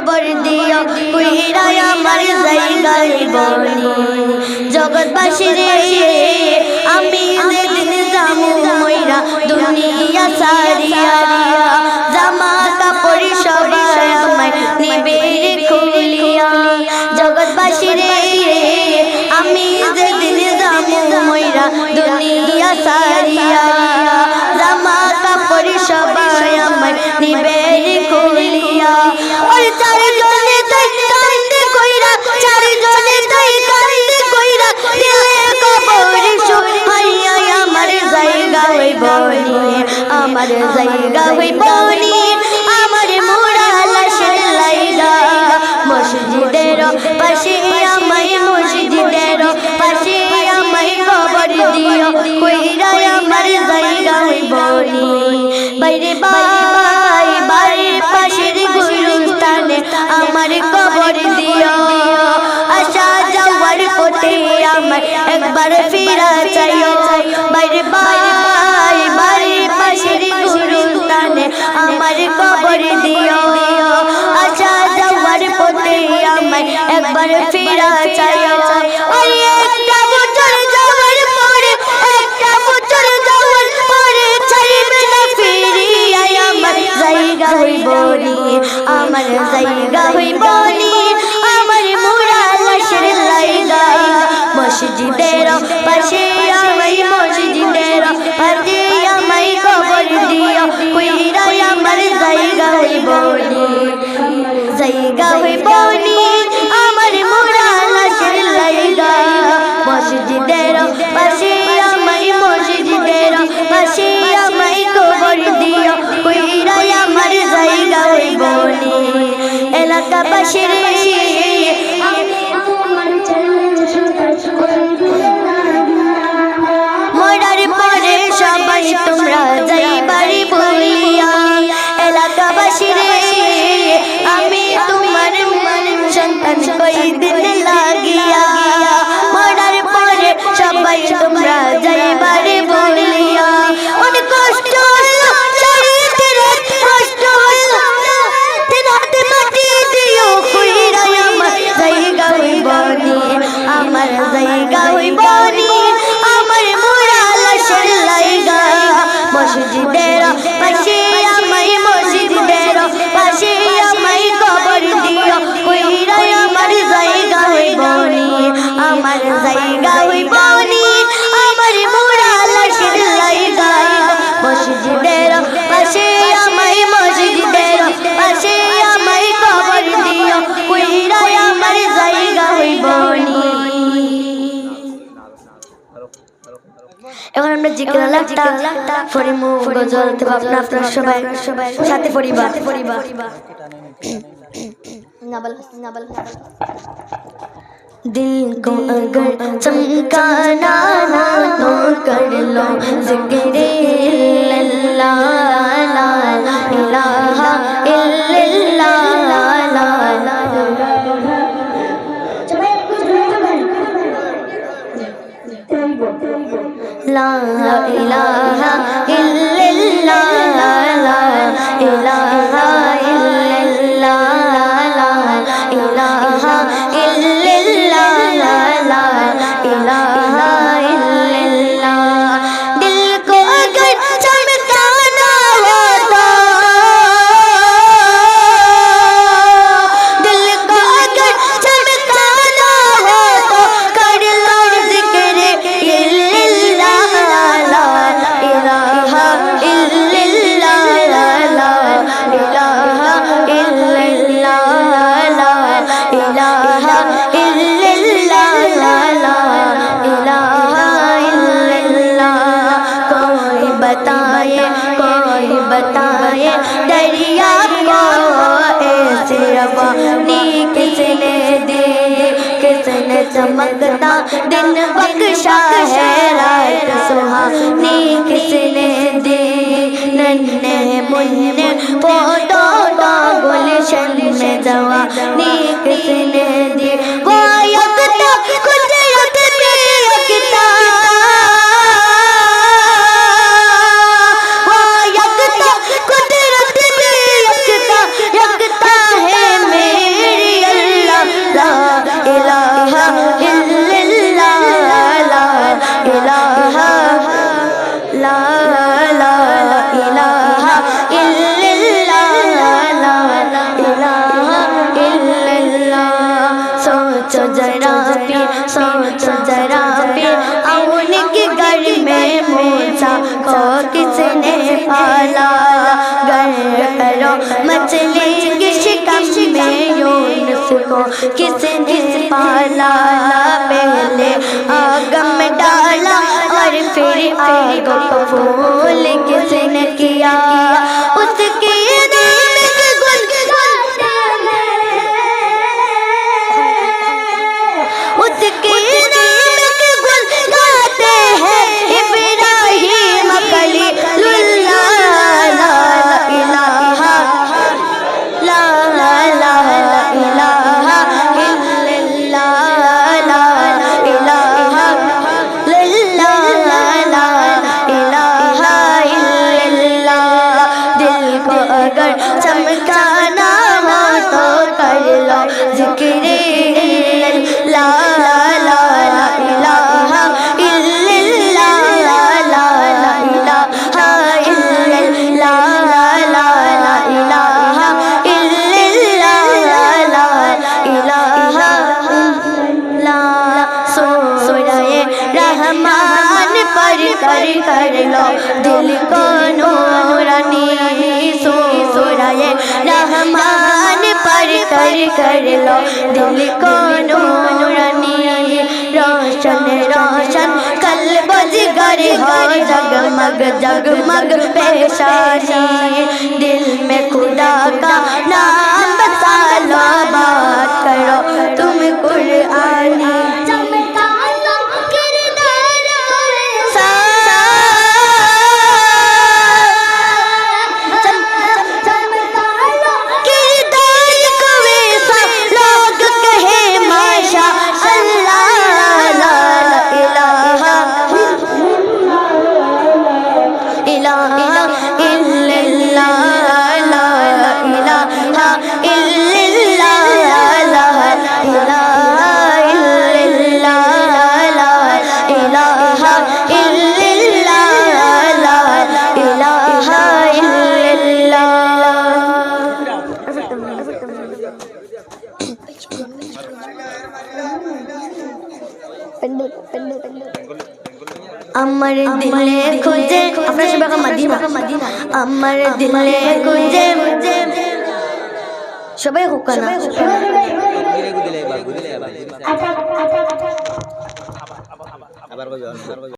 খবর দিও কুহিরা আমার জায়গায় বলি জগৎবাসী রে আমি যেদিন যাব মইরা দুনিয়া সা আমার জায়গা হই বলি আমায় একবার ফিরা চাই আমায় আমার জায়গা হইব নি আমার জায়গা হইব নি। কই দিন লাগিয়া মরার পরে সবাই তোমরা এখন আমরা জিকে লাটা ফরি মু গজল ভাবনা আপনার সবাই সাথে পরিবার नबल नबल दिल को अगर चमकाना ना तो कर लो जिक्र ला লা ইলাহা لا إله चमकता दिन बख्शा है रात सुहानी वाला गर करो मचलेंगे शिकम में यूनुस को किसने पाला पहले आगम डाला और फिर आग को रहमान पर कर कर लो। दिल को नूरानी सो सोराए रहमान पर कर कर लो। दिल को नूरानी रोशन रोशन। कल बजगर हो जगमग जगमग पेशानी। दिल में खुदा का नाम बसा लो, बात करो तुम कुरानी আমার দিলে খুঁজে আপনার সবাই মাদিনা। আমার দিলে খুঁজে সবাই হোক না। আবার কই আবার কই